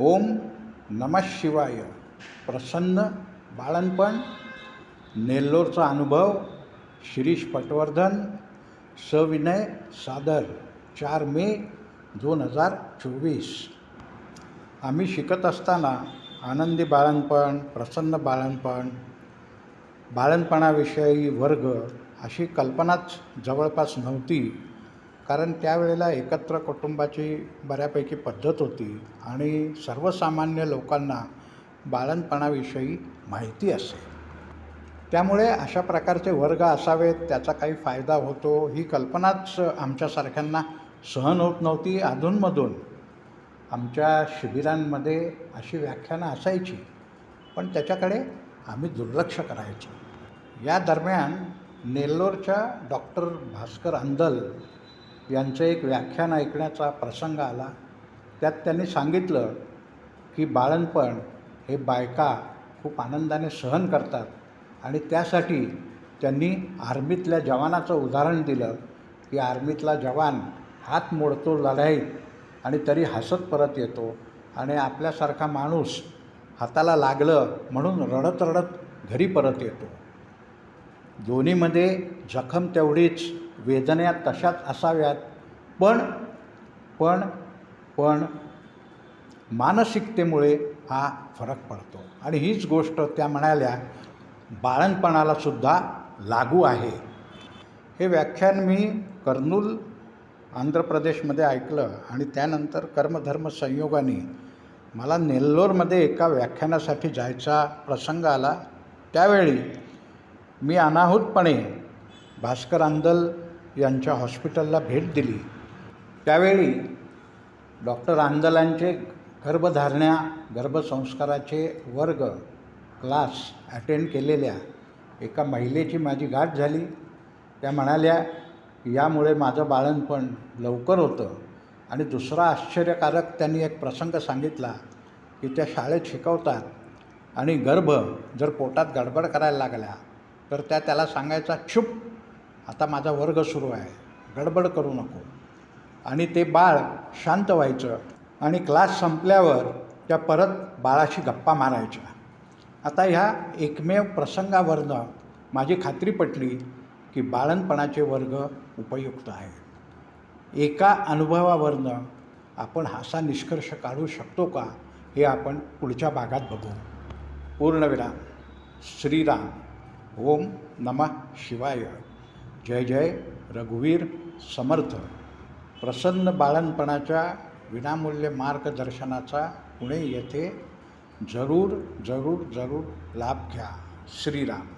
ओम नमः शिवाय. प्रसन्न बाळणपण नेल्लोरचा अनुभव शिरीष पटवर्धन सविनय सादर चार मे दोन हजार चोवीस. आम्ही शिकत असताना आनंदी बाळणपण प्रसन्न बाळणपण बाळणपणाविषयी वर्ग अशी कल्पनाच जवळपास नव्हती. कारण त्यावेळेला एकत्र कुटुंबाची बऱ्यापैकी पद्धत होती आणि सर्वसामान्य लोकांना बाळणपणाविषयी माहिती असे. त्यामुळे अशा प्रकारचे वर्ग असावेत त्याचा काही फायदा होतो ही कल्पनाच आमच्यासारख्यांना सहन होत नव्हती. अधूनमधून आमच्या शिबिरांमध्ये अशी व्याख्यानं असायची पण त्याच्याकडे आम्ही दुर्लक्ष करायचो. या दरम्यान नेल्लोरच्या डॉक्टर भास्कर अंदल यांचं एक व्याख्यान ऐकण्याचा प्रसंग आला. त्यात त्यांनी सांगितलं की बाळणपण हे बायका खूप आनंदाने सहन करतात आणि त्यासाठी त्यांनी आर्मीतल्या जवानाचं उदाहरण दिलं की आर्मीतला जवान हात मोडतो लढाईत आणि तरी हसत परत येतो आणि आपल्यासारखा माणूस हाताला लागलं म्हणून रडत रडत घरी परत येतो. दोन्हीमध्ये जखम तेवढीच वेदना तशाच असाव्यात. पण पण पण मानसिकतेमुळे हा फरक पडतो. आणि हीच गोष्ट त्या म्हणाल्या बाळणपणालासुद्धा लागू आहे. हे व्याख्यान मी कर्नूल आंध्र प्रदेशमध्ये ऐकलं आणि त्यानंतर कर्मधर्म संयोगाने मला नेल्लोरमध्ये एका व्याख्यानासाठी जायचा प्रसंग आला. त्यावेळी मी अनाहूतपणे भास्कर आंदल यांच्या हॉस्पिटलला भेट दिली. त्यावेळी डॉक्टर आंदलांचे गर्भधारण्या गर्भसंस्काराचे वर्ग क्लास अटेंड केलेल्या एका महिलेची माझी गाठ झाली. त्या म्हणाल्या यामुळे माझं बाळणपण लवकर होतं आणि दुसरा आश्चर्यकारक त्यांनी एक प्रसंग सांगितला की त्या शाळेत शिकवतात आणि गर्भ जर पोटात गडबड करायला लागल्या तर त्या त्याला सांगायचा क्षुप आता माझा वर्ग सुरू आहे गडबड करू नको. आणि ते बाळ शांत व्हायचं आणि क्लास संपल्यावर त्या परत बाळाशी गप्पा मारायच्या. आता ह्या एकमेव प्रसंगावरनं माझी खात्री पटली की बाळणपणाचे वर्ग उपयुक्त आहेत. एका अनुभवावरनं आपण असा निष्कर्ष काढू शकतो का हे आपण पुढच्या भागात बघू. पूर्णविराम. श्रीराम. ओम नमः शिवाय। जय जय रघुवीर समर्थ। प्रसन्न बाळणपणाच्या विनामूल्य मार्गदर्शनाचा पुणे येथे जरूर जरूर जरूर लाभ घ्या. श्रीराम.